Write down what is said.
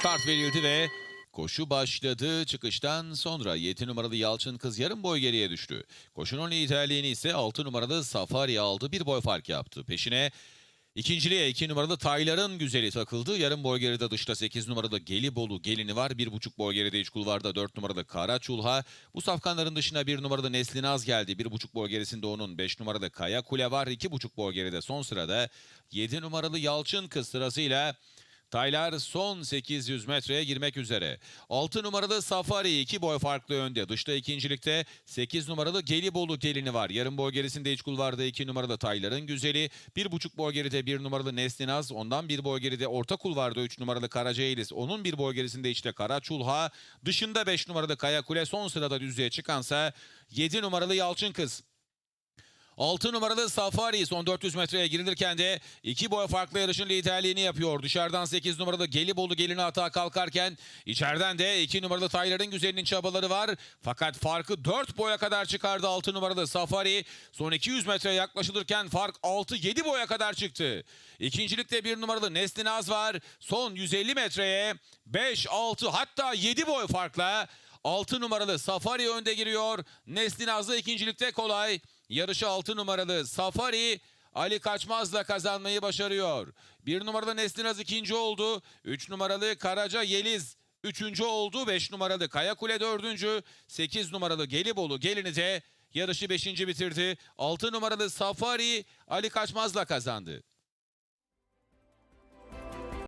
start verildi ve koşu başladı. Çıkıştan sonra 7 numaralı Yalçın Kız yarım boy geriye düştü. Koşunun liderliğini ise 6 numaralı Safari aldı. Bir boy fark yaptı. Peşine İkinciliğe 2 numaralı Taylar'ın güzeli takıldı. Yarım boy geride dışta 8 numaralı Gelibolu gelini var. 1,5 boy geride iç kulvarda 4 numaralı Kara Çulha. Bu safkanların dışına 1 numaralı Neslinaz geldi. 1,5 boy gerisinde onun 5 numaralı Kaya Kule var. 2,5 boy geride son sırada 7 numaralı Yalçın Kız sırasıyla Taylar son 800 metreye girmek üzere. 6 numaralı Safari 2 boy farklı önde. Dışta ikincilikte 8 numaralı Gelibolu gelini var. Yarım boy gerisinde iç kulvarda 2 numaralı Taylar'ın güzeli. 1,5 boy geride 1 numaralı Neslinaz. Ondan 1 boy geride orta kulvarda 3 numaralı Karaca Elis. Onun 1 boy gerisinde işte Kara Çulha. Dışında 5 numaralı Kaya Kule. Son sırada düzlüğe çıkansa 7 numaralı Yalçın Kız. 6 numaralı Safari son 400 metreye girilirken de iki boy farklı yarışın liderliğini yapıyor. Dışarıdan 8 numaralı Gelibolu gelini atağa kalkarken içeriden de 2 numaralı Taylar'ın güzelinin çabaları var. Fakat farkı 4 boya kadar çıkardı 6 numaralı Safari. Son 200 metreye yaklaşılırken fark 6-7 boya kadar çıktı. İkincilikte 1 numaralı Neslinaz var. Son 150 metreye 5-6 hatta 7 boy farkla 6 numaralı Safari önde giriyor. Neslinaz'da ikincilikte kolay. Yarışı 6 numaralı Safari Ali Kaçmaz'la kazanmayı başarıyor. 1 numaralı Neslinaz ikinci oldu. 3 numaralı Karaca Yeliz üçüncü oldu. 5 numaralı Kayakule dördüncü. 8 numaralı Gelibolu gelini de yarışı 5. bitirdi. 6 numaralı Safari Ali Kaçmaz'la kazandı.